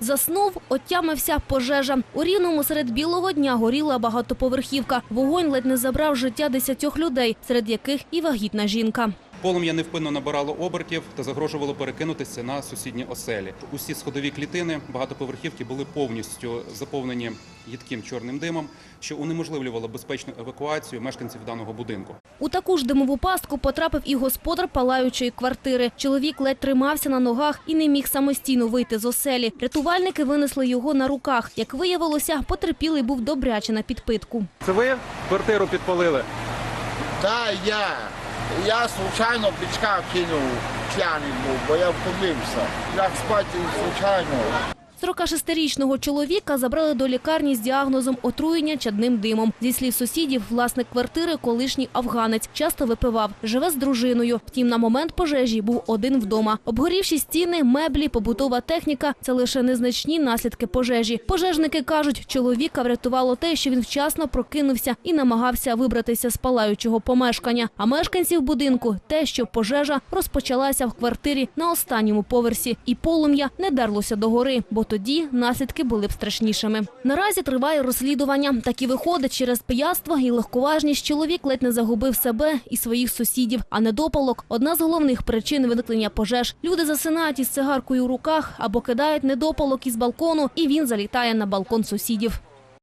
Заснув, отямився пожежа. У Рівному серед білого дня горіла багатоповерхівка. Вогонь ледь не забрав життя десятьох людей, серед яких і вагітна жінка. Полум'я невпинно набирало обертів та загрожувало перекинутися на сусідні оселі. Усі сходові клітини багатоповерхівки були повністю заповнені їдким чорним димом, що унеможливлювало безпечну евакуацію мешканців даного будинку. У таку ж димову пастку потрапив і господар палаючої квартири. Чоловік ледь тримався на ногах і не міг самостійно вийти з оселі. Рятувальники винесли його на руках. Як виявилося, потерпілий був добряче на підпитку. Це ви квартиру підпалили? Та я. Я случайно бичка кинув, п'яний був, бо я втомився. Як спати случайно. 46-річного чоловіка забрали до лікарні з діагнозом отруєння чадним димом. Зі слів сусідів, власник квартири – колишній афганець. Часто випивав, живе з дружиною. Втім, на момент пожежі був один вдома. Обгорівші стіни, меблі, побутова техніка – це лише незначні наслідки пожежі. Пожежники кажуть, чоловіка врятувало те, що він вчасно прокинувся і намагався вибратися з палаючого помешкання. А мешканців будинку – те, що пожежа розпочалася в квартирі на останньому поверсі. І полум'я не дарлося до гори, бо тоді наслідки були б страшнішими. Наразі триває розслідування. Так і виходить, через пияцтво і легковажність чоловік ледь не загубив себе і своїх сусідів. А недопалок – одна з головних причин виникнення пожеж. Люди засинають із цигаркою у руках або кидають недопалок із балкону, і він залітає на балкон сусідів.